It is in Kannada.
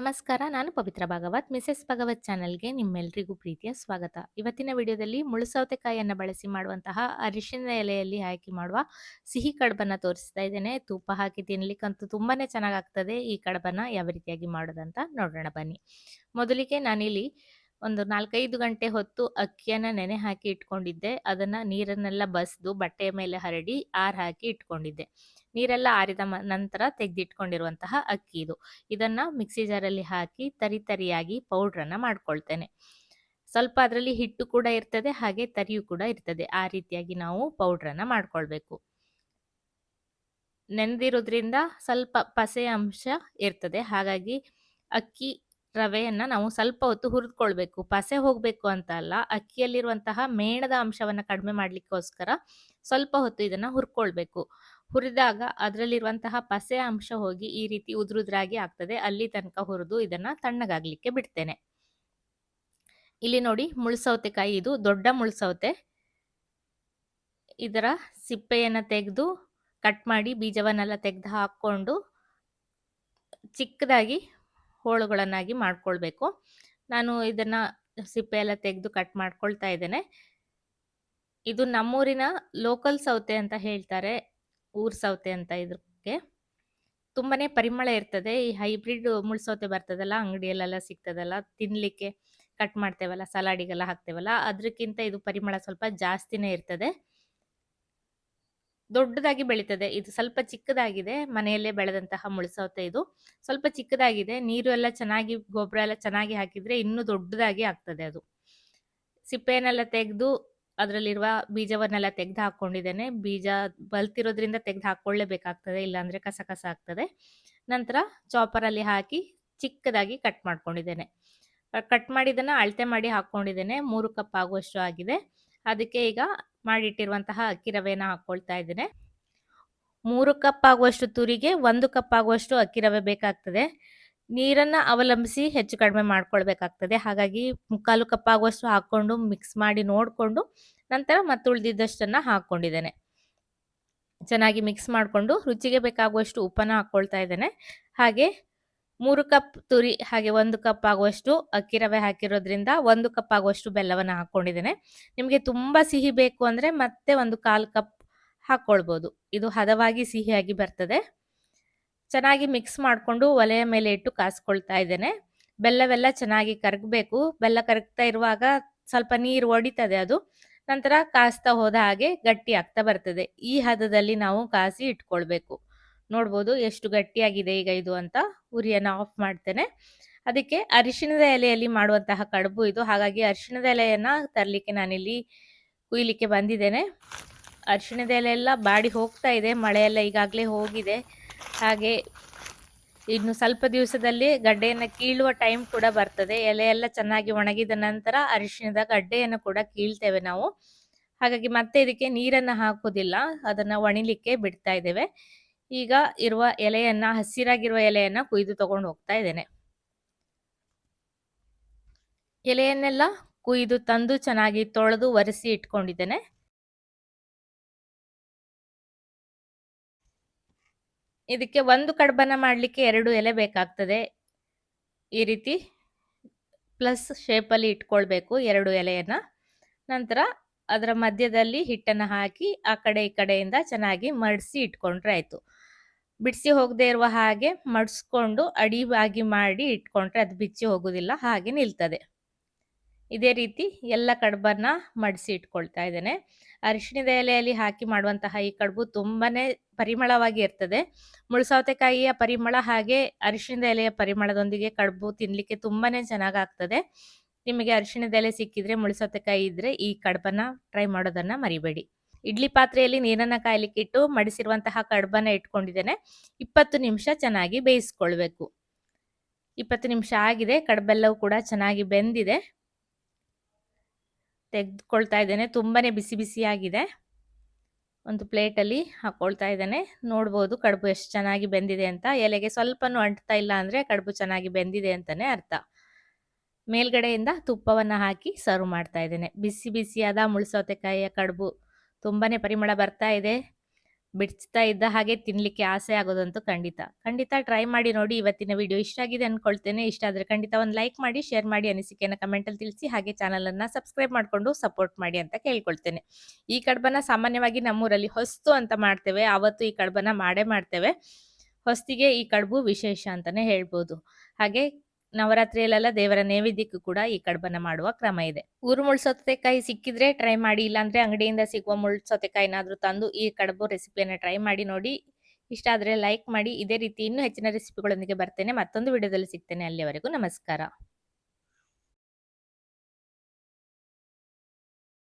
ನಮಸ್ಕಾರ, ನಾನು ಪವಿತ್ರ ಭಾಗವತ್, ಮಿಸೆಸ್ ಭಗವತ್ ಚಾನಲ್ಗೆ ನಿಮ್ಮೆಲ್ಲರಿಗೂ ಪ್ರೀತಿಯ ಸ್ವಾಗತ. ಇವತ್ತಿನ ವಿಡಿಯೋದಲ್ಲಿ ಮುಳುಸೌತೆಕಾಯಿಯನ್ನು ಬಳಸಿ ಮಾಡುವಂತಹ ಅರಿಶಿನ ಎಲೆಯಲ್ಲಿ ಹಾಕಿ ಮಾಡುವ ಸಿಹಿ ಕಡಬನ್ನು ತೋರಿಸ್ತಾ ಇದ್ದೇನೆ. ತುಪ್ಪ ಹಾಕಿ ತಿನ್ನಲಿಕ್ಕಂತೂ ತುಂಬಾ ಚೆನ್ನಾಗಾಗ್ತದೆ ಈ ಕಡಬನ್ನು ಯಾವ ರೀತಿಯಾಗಿ ಮಾಡೋದಂತ ನೋಡೋಣ ಬನ್ನಿ. ಮೊದಲಿಗೆ ನಾನಿಲ್ಲಿ ಒಂದು ನಾಲ್ಕೈದು ಗಂಟೆ ಹೊತ್ತು ಅಕ್ಕಿಯನ್ನು ನೆನೆ ಹಾಕಿ ಇಟ್ಕೊಂಡಿದ್ದೆ. ಅದನ್ನು ನೀರನ್ನೆಲ್ಲ ಬಸ್ದು ಬಟ್ಟೆಯ ಮೇಲೆ ಹರಡಿ ಆರು ಹಾಕಿ ಇಟ್ಕೊಂಡಿದ್ದೆ. ನೀರೆಲ್ಲ ಆರಿದ ನಂತರ ತೆಗೆದಿಟ್ಕೊಂಡಿರುವಂತಹ ಅಕ್ಕಿ ಇದು. ಇದನ್ನು ಮಿಕ್ಸಿ ಜಾರಲ್ಲಿ ಹಾಕಿ ತರಿ ತರಿಯಾಗಿ ಪೌಡ್ರನ್ನು ಮಾಡ್ಕೊಳ್ತೇನೆ. ಸ್ವಲ್ಪ ಅದರಲ್ಲಿ ಹಿಟ್ಟು ಕೂಡ ಇರ್ತದೆ, ಹಾಗೆ ತರಿಯು ಕೂಡ ಇರ್ತದೆ. ಆ ರೀತಿಯಾಗಿ ನಾವು ಪೌಡ್ರನ್ನು ಮಾಡ್ಕೊಳ್ಬೇಕು. ನೆನೆದಿರೋದ್ರಿಂದ ಸ್ವಲ್ಪ ಪಸೆ ಅಂಶ ಇರ್ತದೆ. ಹಾಗಾಗಿ ಅಕ್ಕಿ ರವೆಯನ್ನ ನಾವು ಸ್ವಲ್ಪ ಹೊತ್ತು ಹುರಿದುಕೊಳ್ಬೇಕು. ಪಸೆ ಹೋಗಬೇಕು ಅಂತ ಅಲ್ಲ, ಅಕ್ಕಿಯಲ್ಲಿರುವಂತಹ ಮೇಣದ ಅಂಶವನ್ನು ಕಡಿಮೆ ಮಾಡಲಿಕ್ಕೋಸ್ಕರ ಸ್ವಲ್ಪ ಹೊತ್ತು ಇದನ್ನು ಹುರ್ಕೊಳ್ಬೇಕು. ಹುರಿದಾಗ ಅದರಲ್ಲಿರುವಂತಹ ಪಸೆ ಅಂಶ ಹೋಗಿ ಈ ರೀತಿ ಉದುರುದ್ರಾಗಿ ಆಗ್ತದೆ. ಅಲ್ಲಿ ತನಕ ಹುರಿದು ಇದನ್ನು ತಣ್ಣಗಾಗಲಿಕ್ಕೆ ಬಿಡ್ತೇನೆ. ಇಲ್ಲಿ ನೋಡಿ ಮುಳ್ಸೌತೆಕಾಯಿ ಇದು, ದೊಡ್ಡ ಮುಳ್ಸೌತೆ. ಇದರ ಸಿಪ್ಪೆಯನ್ನು ತೆಗೆದು ಕಟ್ ಮಾಡಿ ಬೀಜವನ್ನೆಲ್ಲ ತೆಗೆದು ಹಾಕ್ಕೊಂಡು ಚಿಕ್ಕದಾಗಿ ಹೋಳುಗಳನ್ನಾಗಿ ಮಾಡ್ಕೊಳ್ಬೇಕು. ನಾನು ಇದನ್ನ ಸಿಪ್ಪೆ ಎಲ್ಲ ತೆಗೆದು ಕಟ್ ಮಾಡ್ಕೊಳ್ತಾ ಇದ್ದೇನೆ. ಇದು ನಮ್ಮೂರಿನ ಲೋಕಲ್ ಸೌತೆ ಅಂತ ಹೇಳ್ತಾರೆ, ಊರ್ ಸೌತೆ ಅಂತ ಇದಕ್ಕೆ ತುಂಬಾನೇ ಪರಿಮಳ ಇರ್ತದೆ, ಈ ಹೈಬ್ರಿಡ್ ಮುಳ್ಸೌತೆ ಬರ್ತದಲ್ಲ, ಅಂಗಡಿಯಲ್ಲೆಲ್ಲ ಸಿಗ್ತದಲ್ಲ, ತಿನ್ಲಿಕ್ಕೆ ಕಟ್ ಮಾಡ್ತೇವಲ್ಲ, ಸಲಾಡಿಗೆಲ್ಲ ಹಾಕ್ತೇವಲ್ಲ ಅದಕ್ಕಿಂತ ಇದು ಪರಿಮಳ ಸ್ವಲ್ಪ ಜಾಸ್ತಿನೇ ಇರ್ತದೆ. ದೊಡ್ಡದಾಗಿ ಬೆಳೀತದೆ. ಇದು ಸ್ವಲ್ಪ ಚಿಕ್ಕದಾಗಿದೆ, ಮನೆಯಲ್ಲೇ ಬೆಳೆದಂತಹ ಮುಳಸೌತೆ ಇದು. ಸ್ವಲ್ಪ ಚಿಕ್ಕದಾಗಿದೆ, ನೀರು ಎಲ್ಲ ಚೆನ್ನಾಗಿ, ಗೊಬ್ಬರ ಎಲ್ಲ ಚೆನ್ನಾಗಿ ಹಾಕಿದ್ರೆ ಇನ್ನೂ ದೊಡ್ಡದಾಗಿ ಆಗ್ತದೆ ಅದು. ಸಿಪ್ಪೆಯನ್ನೆಲ್ಲ ತೆಗೆದು ಅದರಲ್ಲಿರುವ ಬೀಜವನ್ನೆಲ್ಲ ತೆಗೆದು ಹಾಕೊಂಡಿದ್ದೇನೆ ಬೀಜ ಬಲ್ತಿರೋದ್ರಿಂದ ತೆಗೆದು ಹಾಕೊಳ್ಳೇಬೇಕಾಗ್ತದೆ ಇಲ್ಲಾಂದ್ರೆ ಕಸ ಕಸ ಆಗ್ತದೆ. ನಂತರ ಚಾಪರಲ್ಲಿ ಹಾಕಿ ಚಿಕ್ಕದಾಗಿ ಕಟ್ ಮಾಡ್ಕೊಂಡಿದ್ದೇನೆ. ಕಟ್ ಮಾಡಿದನ್ನ ಅಳತೆ ಮಾಡಿ ಹಾಕೊಂಡಿದ್ದೇನೆ ಮೂರು ಕಪ್ ಆಗುವಷ್ಟು ಆಗಿದೆ. ಅದಕ್ಕೆ ಈಗ ಮಾಡಿಟ್ಟಿರುವಂತಹ ಅಕ್ಕಿ ರವೆನ ಹಾಕ್ಕೊಳ್ತಾ ಇದ್ದೇನೆ. ಮೂರು ಕಪ್ ಆಗುವಷ್ಟು ತುರಿಗೆ, ಒಂದು ಕಪ್ ಆಗುವಷ್ಟು ಅಕ್ಕಿ ರವೆ ಬೇಕಾಗ್ತದೆ. ನೀರನ್ನ ಅವಲಂಬಿಸಿ ಹೆಚ್ಚು ಕಡಿಮೆ ಮಾಡ್ಕೊಳ್ಬೇಕಾಗ್ತದೆ. ಹಾಗಾಗಿ ಮುಕ್ಕಾಲು ಕಪ್ ಆಗುವಷ್ಟು ಹಾಕೊಂಡು ಮಿಕ್ಸ್ ಮಾಡಿ ನೋಡಿಕೊಂಡು ನಂತರ ಮತ್ತೆ ಉಳಿದಿದ್ದಷ್ಟನ್ನ ಹಾಕೊಂಡಿದ್ದೇನೆ. ಚೆನ್ನಾಗಿ ಮಿಕ್ಸ್ ಮಾಡಿಕೊಂಡು ರುಚಿಗೆ ಬೇಕಾಗುವಷ್ಟು ಉಪ್ಪನ್ನು ಹಾಕ್ಕೊಳ್ತಾ ಇದ್ದೇನೆ. ಹಾಗೆ ಮೂರು ಕಪ್ ತುರಿ ಹಾಗೆ ಒಂದು ಕಪ್ ಆಗುವಷ್ಟು ಅಕ್ಕಿ ರವೆ ಹಾಕಿರೋದ್ರಿಂದ ಒಂದು ಕಪ್ ಆಗುವಷ್ಟು ಬೆಲ್ಲವನ್ನು ಹಾಕ್ಕೊಂಡಿದ್ದೇನೆ. ನಿಮಗೆ ತುಂಬ ಸಿಹಿ ಬೇಕು ಅಂದರೆ ಮತ್ತೆ ಒಂದು ಕಾಲು ಕಪ್ ಹಾಕ್ಕೊಳ್ಬೋದು ಇದು ಹದವಾಗಿ ಸಿಹಿಯಾಗಿ ಬರ್ತದೆ. ಚೆನ್ನಾಗಿ ಮಿಕ್ಸ್ ಮಾಡಿಕೊಂಡು ಒಲೆಯ ಮೇಲೆ ಇಟ್ಟು ಕಾಸ್ಕೊಳ್ತಾ ಇದ್ದೇನೆ. ಬೆಲ್ಲವೆಲ್ಲ ಚೆನ್ನಾಗಿ ಕರಗಬೇಕು. ಬೆಲ್ಲ ಕರಗ್ತಾ ಇರುವಾಗ ಸ್ವಲ್ಪ ನೀರು ಒಡಿತದೆ ಅದು. ನಂತರ ಕಾಸ್ತಾ ಹೋದ ಹಾಗೆ ಗಟ್ಟಿ ಆಗ್ತಾ ಬರ್ತದೆ. ಈ ಹದದಲ್ಲಿ ನಾವು ಕಾಸಿ ಇಟ್ಕೊಳ್ಬೇಕು. ನೋಡ್ಬೋದು ಎಷ್ಟು ಗಟ್ಟಿಯಾಗಿದೆ ಈಗ ಇದು ಅಂತ ಉರಿಯನ್ನು ಆಫ್ ಮಾಡ್ತೇನೆ. ಅದಕ್ಕೆ ಅರಿಶಿಣದ ಎಲೆಯಲ್ಲಿ ಮಾಡುವಂತಹ ಕಡುಬು ಇದು. ಹಾಗಾಗಿ ಅರಿಶಿಣದ ಎಲೆಯನ್ನ ತರಲಿಕ್ಕೆ ನಾನಿಲ್ಲಿ ಕುಯ್ಲಿಕ್ಕೆ ಬಂದಿದ್ದೇನೆ. ಅರಿಶಿಣದ ಎಲೆ ಎಲ್ಲ ಬಾಡಿ ಹೋಗ್ತಾ ಇದೆ, ಮಳೆಯೆಲ್ಲ ಈಗಾಗಲೇ ಹೋಗಿದೆ. ಹಾಗೆ ಇನ್ನು ಸ್ವಲ್ಪ ದಿವಸದಲ್ಲಿ ಗಡ್ಡೆಯನ್ನು ಕೀಳುವ ಟೈಮ್ ಕೂಡ ಬರ್ತದೆ. ಎಲೆ ಚೆನ್ನಾಗಿ ಒಣಗಿದ ನಂತರ ಅರಿಶಿಣದ ಗಡ್ಡೆಯನ್ನು ಕೂಡ ಕೀಳ್ತೇವೆ ನಾವು. ಹಾಗಾಗಿ ಮತ್ತೆ ಇದಕ್ಕೆ ನೀರನ್ನು ಹಾಕೋದಿಲ್ಲ ಅದನ್ನು ಒಣಿಲಿಕ್ಕೆ ಬಿಡ್ತಾ ಇದ್ದೇವೆ. ಈಗ ಇರುವ ಎಲೆಯನ್ನ, ಹಸಿರಾಗಿರುವ ಎಲೆಯನ್ನ ಕುಯ್ದು ತಗೊಂಡು ಹೋಗ್ತಾ ಇದ್ದೇನೆ. ಎಲೆಯನ್ನೆಲ್ಲ ಕುಯ್ದು ತಂದು ಚೆನ್ನಾಗಿ ತೊಳೆದು ಒರೆಸಿ ಇಟ್ಕೊಂಡಿದ್ದೇನೆ. ಇದಕ್ಕೆ ಒಂದು ಕಡ್ಬನ್ನ ಮಾಡಲಿಕ್ಕೆ ಎರಡು ಎಲೆ ಬೇಕಾಗ್ತದೆ. ಈ ರೀತಿ ಪ್ಲಸ್ ಶೇಪಲ್ಲಿ ಇಟ್ಕೊಳ್ಬೇಕು ಎರಡು ಎಲೆಯನ್ನು. ನಂತರ ಅದರ ಮಧ್ಯದಲ್ಲಿ ಹಿಟ್ಟನ್ನು ಹಾಕಿ ಆ ಕಡೆ ಈ ಕಡೆಯಿಂದ ಚೆನ್ನಾಗಿ ಮಡಿಸಿ ಇಟ್ಕೊಂಡ್ರೆ ಆಯಿತು. ಬಿಡಿಸಿ ಹೋಗದೆ ಇರುವ ಹಾಗೆ ಮಡಿಸ್ಕೊಂಡು ಅಡಿವಾಗಿ ಮಾಡಿ ಇಟ್ಕೊಂಡ್ರೆ ಅದು ಬಿಚ್ಚಿ ಹೋಗೋದಿಲ್ಲ, ಹಾಗೆ ನಿಲ್ತದೆ. ಇದೇ ರೀತಿ ಎಲ್ಲ ಕಡುಬನ್ನ ಮಡಿಸಿ ಇಟ್ಕೊಳ್ತಾ ಇದ್ದೇನೆ. ಅರಿಶಿಣದ ಎಲೆಯಲ್ಲಿ ಹಾಕಿ ಮಾಡುವಂತಹ ಈ ಕಡುಬು ತುಂಬಾನೇ ಪರಿಮಳವಾಗಿ ಇರ್ತದೆ. ಮುಳುಸೌತೆಕಾಯಿಯ ಪರಿಮಳ ಹಾಗೆ ಅರಿಶಿಣದ ಎಲೆಯ ಪರಿಮಳದೊಂದಿಗೆ ಕಡುಬು ತಿನ್ಲಿಕ್ಕೆ ತುಂಬಾನೇ ಚೆನ್ನಾಗಾಗ್ತದೆ. ನಿಮಗೆ ಅರಿಶಿಣದ ಎಲೆ ಸಿಕ್ಕಿದ್ರೆ, ಮುಳುಸೌತೆಕಾಯಿ ಇದ್ರೆ ಈ ಕಡುಬನ್ನ ಟ್ರೈ ಮಾಡೋದನ್ನ ಮರಿಬೇಡಿ. ಇಡ್ಲಿ ಪಾತ್ರೆಯಲ್ಲಿ ನೀರನ್ನ ಕಾಯ್ಲಿಕ್ಕೆ ಇಟ್ಟು ಮಡಿಸಿರುವಂತಹ ಕಡ್ಬನ್ನ ಇಟ್ಕೊಂಡಿದ್ದೇನೆ. ಇಪ್ಪತ್ತು ನಿಮಿಷ ಚೆನ್ನಾಗಿ ಬೇಯಿಸ್ಕೊಳ್ಬೇಕು. ಇಪ್ಪತ್ತು ನಿಮಿಷ ಆಗಿದೆ, ಕಡುಬೆಲ್ಲವೂ ಕೂಡ ಚೆನ್ನಾಗಿ ಬೆಂದಿದೆ. ತೆಗೆದುಕೊಳ್ತಾ ಇದ್ದೇನೆ ತುಂಬಾ ಬಿಸಿ ಬಿಸಿಯಾಗಿದೆ. ಒಂದು ಪ್ಲೇಟಲ್ಲಿ ಹಾಕ್ಕೊಳ್ತಾ ಇದ್ದೇನೆ. ನೋಡ್ಬೋದು ಕಡುಬು ಎಷ್ಟು ಚೆನ್ನಾಗಿ ಬೆಂದಿದೆ ಅಂತ. ಎಲೆಗೆ ಸ್ವಲ್ಪನೂ ಅಂಟ್ತಾ ಇಲ್ಲ ಅಂದರೆ ಕಡುಬು ಚೆನ್ನಾಗಿ ಬೆಂದಿದೆ ಅಂತಲೇ ಅರ್ಥ. ಮೇಲ್ಗಡೆಯಿಂದ ತುಪ್ಪವನ್ನು ಹಾಕಿ ಸರ್ವ್ ಮಾಡ್ತಾ ಇದ್ದೇನೆ. ಬಿಸಿ ಬಿಸಿಯಾದ ಮುಳ್ಸೌತೆಕಾಯಿಯ ಕಡುಬು ತುಂಬಾ ಪರಿಮಳ ಬರ್ತಾ ಇದೆ ಬಿಡಿಸ್ತಾ ಇದ್ದ ಹಾಗೆ ತಿನ್ನಲಿಕ್ಕೆ ಆಸೆ ಆಗೋದಂತೂ ಖಂಡಿತ. ಖಂಡಿತ ಟ್ರೈ ಮಾಡಿ ನೋಡಿ. ಇವತ್ತಿನ ವಿಡಿಯೋ ಇಷ್ಟ ಆಗಿದೆ ಅನ್ಕೊಳ್ತೇನೆ. ಇಷ್ಟ ಆದರೆ ಖಂಡಿತ ಒಂದು ಲೈಕ್ ಮಾಡಿ, ಶೇರ್ ಮಾಡಿ, ಅನಿಸಿಕೆಯನ್ನು ಕಮೆಂಟಲ್ಲಿ ತಿಳಿಸಿ. ಹಾಗೆ ಚಾನಲನ್ನು ಸಬ್ಸ್ಕ್ರೈಬ್ ಮಾಡಿಕೊಂಡು ಸಪೋರ್ಟ್ ಮಾಡಿ ಅಂತ ಕೇಳ್ಕೊಳ್ತೇನೆ. ಈ ಕಡ್ಬನ ಸಾಮಾನ್ಯವಾಗಿ ನಮ್ಮೂರಲ್ಲಿ ಹೊಸ್ತು ಅಂತ ಮಾಡ್ತೇವೆ. ಆವತ್ತು ಈ ಕಡ್ಬನ್ನ ಮಾಡೇ ಮಾಡ್ತೇವೆ. ಹೊಸ್ತಿಗೆ ಈ ಕಡುಬು ವಿಶೇಷ ಅಂತಲೇ ಹೇಳ್ಬೋದು. ಹಾಗೆ ನವರಾತ್ರಿಯಲ್ಲೆಲ್ಲ ದೇವರ ನೈವೇದ್ಯಕ್ಕೂ ಕೂಡ ಈ ಕಡ್ಬನ್ನ ಮಾಡುವ ಕ್ರಮ ಇದೆ. ಊರು ಮುಳ್ಳು ಸೌತೆಕಾಯಿ ಸಿಕ್ಕಿದ್ರೆ ಟ್ರೈ ಮಾಡಿ. ಇಲ್ಲಾಂದ್ರೆ ಅಂಗಡಿಯಿಂದ ಸಿಗುವ ಮುಳ್ಳು ಸೌತೆಕಾಯಿನಾದ್ರೂ ತಂದು ಈ ಕಡಬು ರೆಸಿಪಿಯನ್ನು ಟ್ರೈ ಮಾಡಿ ನೋಡಿ. ಇಷ್ಟ ಆದರೆ ಲೈಕ್ ಮಾಡಿ. ಇದೇ ರೀತಿ ಇನ್ನೂ ಹೆಚ್ಚಿನ ರೆಸಿಪಿಗಳೊಂದಿಗೆ ಬರ್ತೇನೆ. ಮತ್ತೊಂದು ವಿಡಿಯೋದಲ್ಲಿ ಸಿಗ್ತೇನೆ. ಅಲ್ಲಿಯವರೆಗೂ ನಮಸ್ಕಾರ.